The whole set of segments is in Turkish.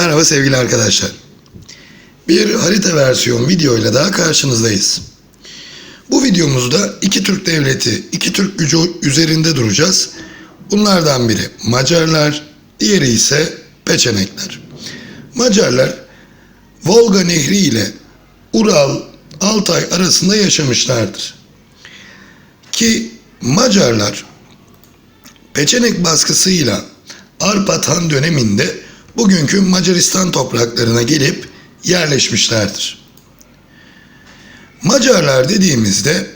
Merhaba sevgili arkadaşlar. Bir harita versiyon videoyla daha karşınızdayız. Bu videomuzda iki Türk devleti, iki Türk gücü üzerinde duracağız. Bunlardan biri Macarlar, diğeri ise Peçenekler. Macarlar Volga Nehri ile Ural, Altay arasında yaşamışlardır. Ki Macarlar Peçenek baskısıyla Arpat Han döneminde bugünkü Macaristan topraklarına gelip yerleşmişlerdir. Macarlar dediğimizde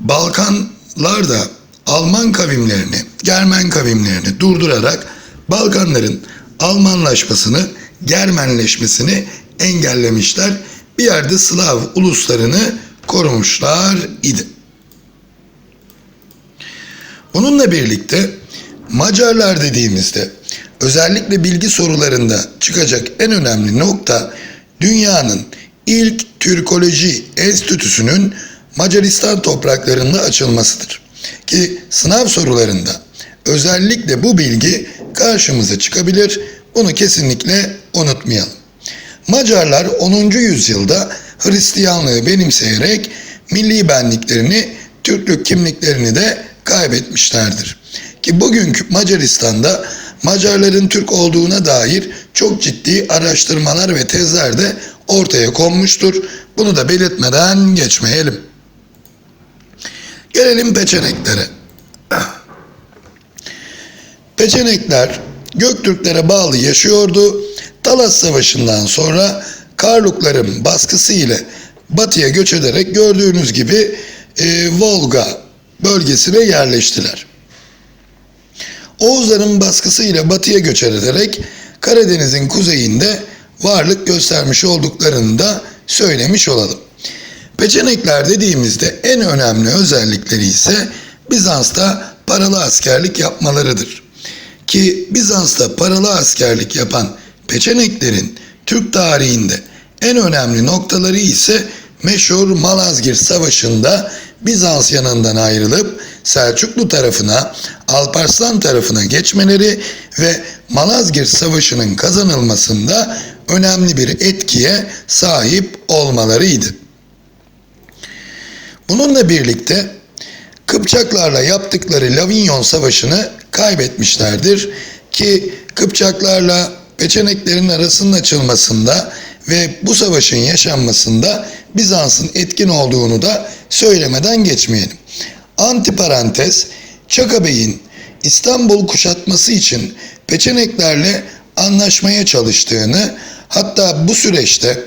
Balkanlarda Alman kavimlerini, Germen kavimlerini durdurarak Balkanların Almanlaşmasını, Germenleşmesini engellemişler. Bir yerde Slav uluslarını korumuşlar idi. Bununla birlikte Macarlar dediğimizde özellikle bilgi sorularında çıkacak en önemli nokta dünyanın ilk Türkoloji Enstitüsü'nün Macaristan topraklarında açılmasıdır. Ki sınav sorularında özellikle bu bilgi karşımıza çıkabilir. Bunu kesinlikle unutmayalım. Macarlar 10. yüzyılda Hristiyanlığı benimseyerek milli benliklerini, Türklük kimliklerini de kaybetmişlerdir. Ki bugünkü Macaristan'da Macarların Türk olduğuna dair çok ciddi araştırmalar ve tezler de ortaya konmuştur. Bunu da belirtmeden geçmeyelim. Gelelim peçeneklere. Peçenekler Göktürklere bağlı yaşıyordu. Talas Savaşı'ndan sonra Karlukların baskısı ile batıya göç ederek gördüğünüz gibi e, Volga bölgesine yerleştiler. Oğuzların baskısıyla batıya göç ederek Karadeniz'in kuzeyinde varlık göstermiş olduklarını da söylemiş olalım. Peçenekler dediğimizde en önemli özellikleri ise Bizans'ta paralı askerlik yapmalarıdır. Ki Bizans'ta paralı askerlik yapan Peçeneklerin Türk tarihinde en önemli noktaları ise meşhur Malazgirt Savaşı'nda Bizans yanından ayrılıp Selçuklu tarafına, Alparslan tarafına geçmeleri ve Malazgirt Savaşı'nın kazanılmasında önemli bir etkiye sahip olmalarıydı. Bununla birlikte Kıpçaklarla yaptıkları Lavignon Savaşı'nı kaybetmişlerdir ki Kıpçaklarla Peçeneklerin arasının açılmasında ve bu savaşın yaşanmasında Bizans'ın etkin olduğunu da söylemeden geçmeyelim. Antiparantez, Çaka Bey'in İstanbul kuşatması için Peçeneklerle anlaşmaya çalıştığını, hatta bu süreçte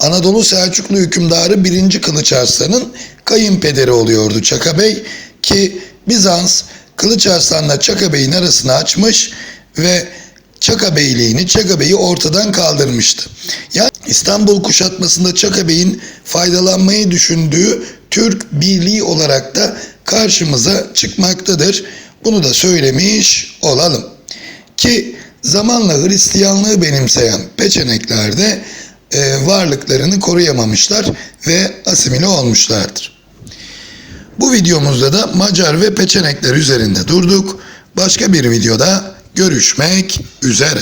Anadolu Selçuklu hükümdarı 1. Kılıç Arslan'ın kayınpederi oluyordu Çaka Bey ki Bizans Kılıç Arslan'la Çaka Bey'in arasını açmış ve Çaka Beyliğini, Çaka Bey'i ortadan kaldırmıştı. Yani İstanbul kuşatmasında Çaka Bey'in faydalanmayı düşündüğü Türk Birliği olarak da karşımıza çıkmaktadır. Bunu da söylemiş olalım. Ki zamanla Hristiyanlığı benimseyen Peçenekler de e, varlıklarını koruyamamışlar ve asimile olmuşlardır. Bu videomuzda da Macar ve Peçenekler üzerinde durduk. Başka bir videoda görüşmek üzere.